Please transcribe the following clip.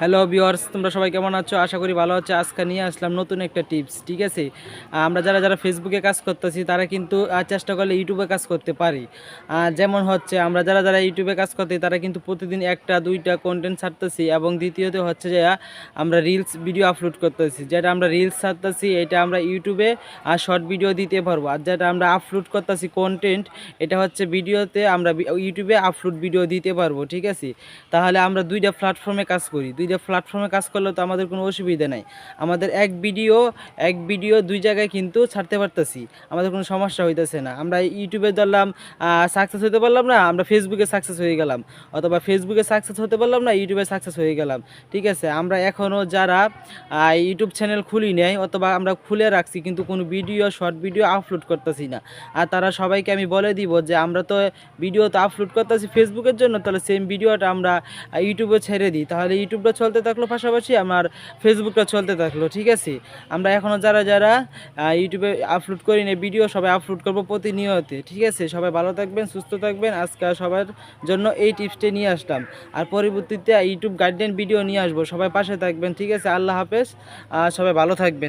Hello viewers, তোমরা সবাই কেমন আছো? আশা করি ভালো আছো। আজকে নিয়ে আসলাম নতুন একটা টিপস, ঠিক আছে? আমরা যারা যারা ফেসবুকে কাজ করতেছি, তারা কিন্তু চেষ্টা করলে ইউটিউবে কাজ করতে পারি। যেমন হচ্ছে, আমরা যারা যারা ইউটিউবে কাজ করতে তারা কিন্তু প্রতিদিন একটা, দুইটা কন্টেন্ট ছাড়তেছি এবং দ্বিতীয়ত হচ্ছে যে, আমরা রিলস ভিডিও আপলোড করতেছি। যেটা আমরা রিলস ছাড়তেছি, এটা আমরা ইউটিউবে আর শর্ট ভিডিও দিতে পারব। আর যেটা আমরা আপলোড করতেছি কন্টেন্ট এটা হচ্ছে ভিডিওতে আমরা ইউটিউবে আপলোড ভিডিও দিতে পারব, ঠিক আছে? তাহলে আমরা দুইটা প্ল্যাটফর্মে কাজ করি। দুইটা প্ল্যাটফর্মে কাজ করলে তো আমাদের কোনো অসুবিধা নাই। আমাদের এক ভিডিও এক ভিডিও দুই জায়গায় কিন্তু ছাড়তে পারতেছি। আমাদের কোনো সমস্যা হইতেছে না। আমরা ইউটিউবে ধরলাম সাকসেস হতে পারলাম না, আমরা ফেসবুকে সাকসেস হয়ে গেলাম। অথবা ফেসবুকে সাকসেস হতে পারলাম না ইউটিউবে সাকসেস হয়ে গেলাম। ঠিক আছে? আমরা এখনও যারা ইউটিউব চ্যানেল খুলি নেই, অথবা আমরা খুলে রাখছি, কিন্তু কোনো ভিডিও শর্ট ভিডিও আপলোড করতেছি না। আর তারা সবাইকে আমি বলে দিব যে, আমরা তো ভিডিও তো আপলোড করতেছি ফেসবুকের জন্য, তাহলে সেম ভিডিওটা আমরা ইউটিউবে ছেড়ে দিই। তাহলে ইউটিউবটা চলতে থাকল পাশাপাশি আমার ফেসবুকটা চলতে থাকল, ঠিক আছে? আমরা এখনও যারা যারা ইউটিউবে আপলোড করি না ভিডিও সবাই আপলোড করব প্রতিনিয়তে, ঠিক আছে? সবাই ভালো থাকবেন, সুস্থ থাকবেন। আজকে সবার জন্য এই টিপসটি নিয়ে আসলাম। আর পরবর্তীতে ইউটিউব গাইডলাইন ভিডিও নিয়ে আসব, সবাই পাশে থাকবেন, ঠিক আছে? আল্লাহ হাফেজ সবাই ভালো থাকবেন।